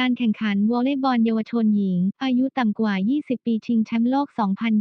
การแข่งขันวอลเลย์บอลเยาวชนหญิง อายุต่ำกว่า 20 ปีชิงแชมป์โลก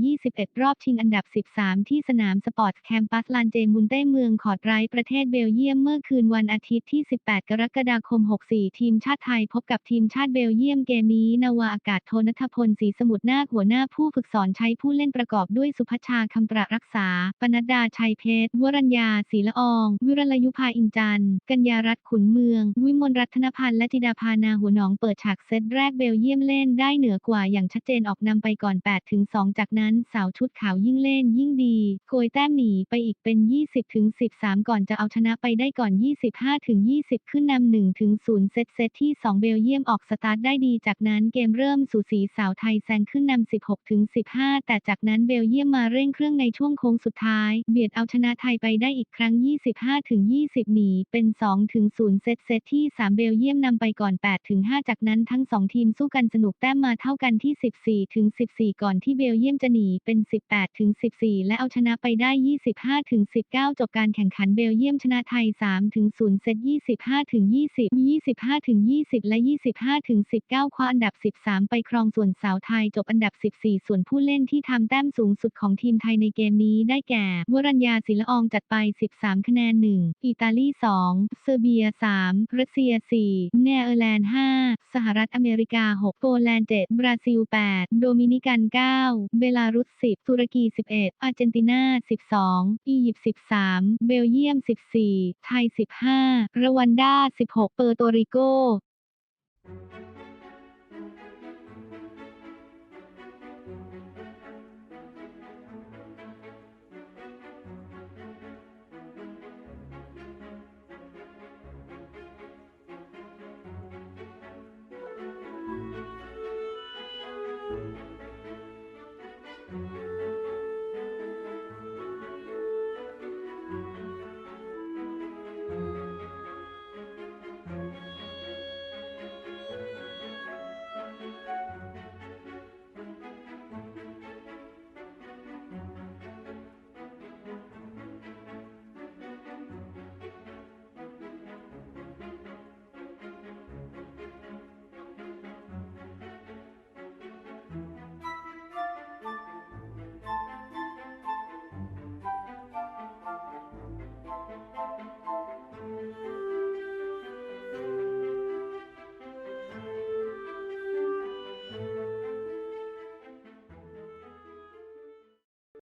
2021 รอบชิงอันดับ 13 ที่สนามสปอร์ตแคมปัสลานเจมุนเต้เมืองคอร์ดไรท์ประเทศเบลเยียมเมื่อคืนวันอาทิตย์ที่ 18 กรกฎาคม 64 ทีมชาติไทยพบกับทีมชาติเบลเยียมเกมนี้ นาวาอากาศโทนัทพลศรีสมุทรนาคหัวหน้าผู้ฝึกสอนใช้ผู้เล่นประกอบด้วยสุพชาคำประรักษา ปนัดดาชัยเพชร วรัญญาศรีละออง วิรลยุภาอินจันทร์กัญญารัตน์ขุนเมือง วิมลรัตนพันธ์และธิดาภานาหัวหนองเปิดฉากเซตแรกเบลเยียมเล่นได้เหนือกว่าอย่างชัดเจนออกนำไปก่อน 8 ถึง 2 จากนั้นสาวชุดขาวยิ่งเล่นยิ่งดี โกยแต้มหนีไปอีกเป็น 20 ถึง 13 ก่อนจะเอาชนะไปได้ก่อน 25 ถึง 20 ขึ้นนำ1ถึง 0 เซตเซตที่ 2 เบลเยียมออกสตาร์ทได้ดีจากนั้นเกมเริ่มสูสีสาวไทยแซงขึ้นนำ 16 ถึง 15 แต่จากนั้นเบลเยียมมาเร่งเครื่องในช่วงโค้งสุดท้าย เบียดเอาชนะไทยไปได้อีกครั้ง 25 ถึง 20 หนีเป็น 2 ถึง 0 เซตเซตที่ 3 เบลเยียมนำไปก่อน 8 ถึง 5จากนั้นทั้ง2ทีมสู้กันสนุกแต้มมาเท่ากันที่ 14 ถึง 14 ก่อนที่เบลเยียมจะหนีเป็น 18 ถึง 14 และเอาชนะไปได้ 25 ถึง 19 จบการแข่งขันเบลเยียมชนะไทย 3 ถึง 0 เซต 25 ถึง 20 25 ถึง 20 และ 25 ถึง 19 คว้าอันดับ 13 ไปครองส่วนสาวไทยจบอันดับ 14 ส่วนผู้เล่นที่ทำแต้มสูงสุดของทีมไทยในเกมนี้ได้แก่ วรัญญาศิลอองจัดไป 13 คะแนน 1 อิตาลี 2 เซอร์เบีย 3 รัสเซีย 4 เนเธอร์แลนด์ 5สหรัฐอเมริกา 6 โปแลนด์ 7 บราซิล 8 โดมินิกัน 9 เบลารุส 10 ตุรกี 11 อาร์เจนตินา 12 อียิปต์ 13 เบลเยียม 14 ไทย 15 รวันดา 16 เปอร์โตริโก